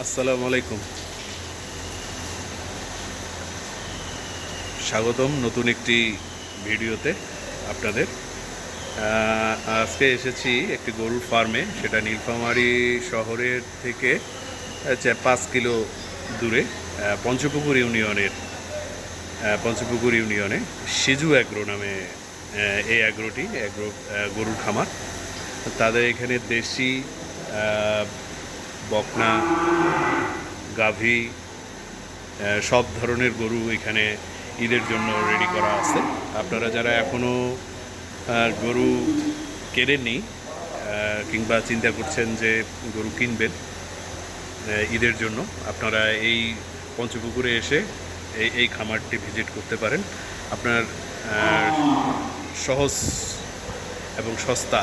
আসসালামু আলাইকুম। স্বাগতম নতুন একটি ভিডিওতে আপনাদের। আজকে এসেছি একটি গরুর ফার্মে, সেটা নীলফামারী শহরের থেকে পাঁচ কিলো দূরে পঞ্চপুকুর ইউনিয়নের পঞ্চপুকুর ইউনিয়নে সিজু অ্যাগ্রো নামে এই অ্যাগ্রোটি, অ্যাগ্রো গরুর খামার। তাদের এখানে দেশি বকনা, গাভী সব ধরনের গরু এখানে ঈদের জন্য রেডি করা আছে। আপনারা যারা এখনও গরু কেনেননি কিংবা চিন্তা করছেন যে গরু কিনবেন ঈদের জন্য, আপনারা এই পঞ্চপুকুরে এসে এই এই খামারটি ভিজিট করতে পারেন। আপনার সহজ এবং সস্তা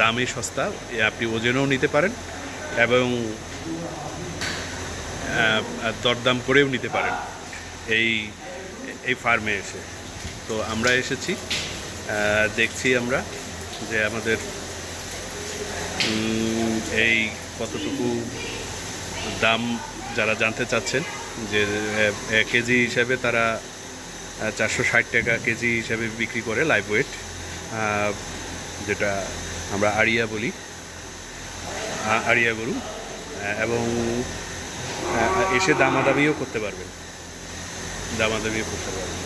দামে সস্তা আপনি ওজনেও নিতে পারেন। এবং দরদাম করেও নিতে পারেন এই এই ফার্মে এসে। তো আমরা এসেছি দেখছি আমরা যে আমাদের এই কতটুকু দাম যারা জানতে চাচ্ছেন যে কেজি হিসাবে তারা চারশো ষাট টাকা কেজি হিসাবে বিক্রি করে লাইভ ওয়েট যেটা আমরা আড়িয়া বলি। আড়িয়া গরু এবং এসে দামাদামিও করতে পারবেন দামাদামিও করতে পারবেন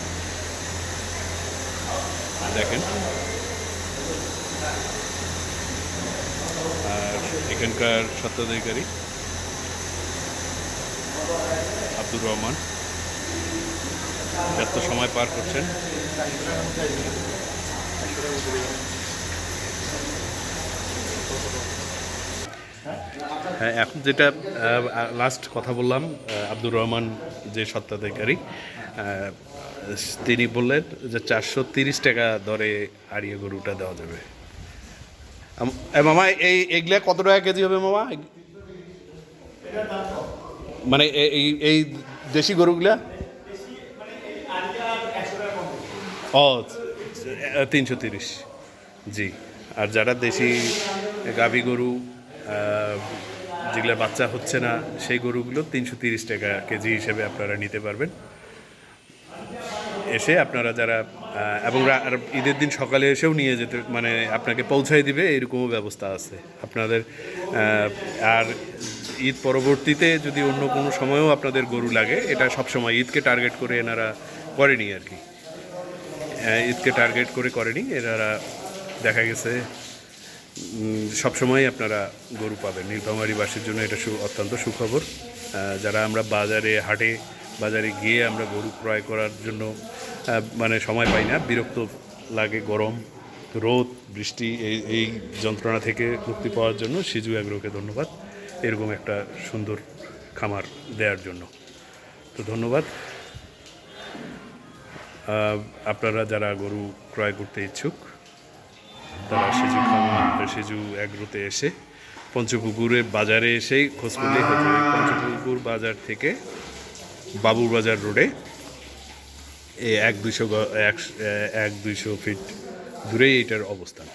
দেখেন। আর এখানকার স্বত্বাধিকারী আব্দুর রহমান। ব্যস্ত সময় পার করছেন। হ্যাঁ এখন যেটা লাস্ট কথা বললাম আব্দুর রহমান যে স্বত্বাধিকারী তিনি বললেন যে চারশো তিরিশ টাকা দরে আড়িয়ে গরুটা দেওয়া যাবে। মামা, এই এগুলা কত টাকা কেজি হবে মামা? মানে এই এই দেশি গরুগুলা? ও, তিনশো তিরিশ। জি, আর যারা দেশি গাভী গরু যেগুলো বাচ্চা হচ্ছে না, সেই গরুগুলো তিনশো তিরিশ টাকা কেজি হিসেবে আপনারা নিতে পারবেন। এসে আপনারা যারা এবং ঈদের দিন সকালে এসেও নিয়ে যেতে মানে আপনাকে পৌঁছায় দিবে, এরকমও ব্যবস্থা আছে। আপনাদের আর ঈদ পরবর্তীতে যদি অন্য কোনো সময়ও আপনাদের গরু লাগে, এটা সবসময় ঈদকে টার্গেট করে এনারা করেনি আর কি। ঈদকে টার্গেট করে করেনি, এনারা দেখা গেছে সবসময় আপনারা গরু পাবেন। নীলফামারীবাসীর জন্য এটা অত্যন্ত সুখবর। যারা আমরা বাজারে, হাটে, বাজারে গিয়ে আমরা গরু ক্রয় করার জন্য মানে সময় পাই না, বিরক্ত লাগে গরম, রোদ, বৃষ্টি, এই এই যন্ত্রণা থেকে মুক্তি পাওয়ার জন্য সিজু অ্যাগ্রোকে ধন্যবাদ। এরকম একটা সুন্দর খামার দেওয়ার জন্য। তো ধন্যবাদ। আপনারা যারা গরু ক্রয় করতে ইচ্ছুক, তারা সেজু খামা সেজু এগ্রোতে এসে পঞ্চপুকুরের বাজারে এসেই খোঁজ করলেই হয়ে পঞ্চপুকুর বাজার থেকে বাবুর বাজার রোডে এক দুইশো এক দুইশো ফিট দূরেই এটার অবস্থান।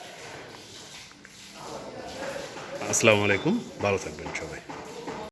আসসালামু আলাইকুম, ভালো থাকবেন সবাই।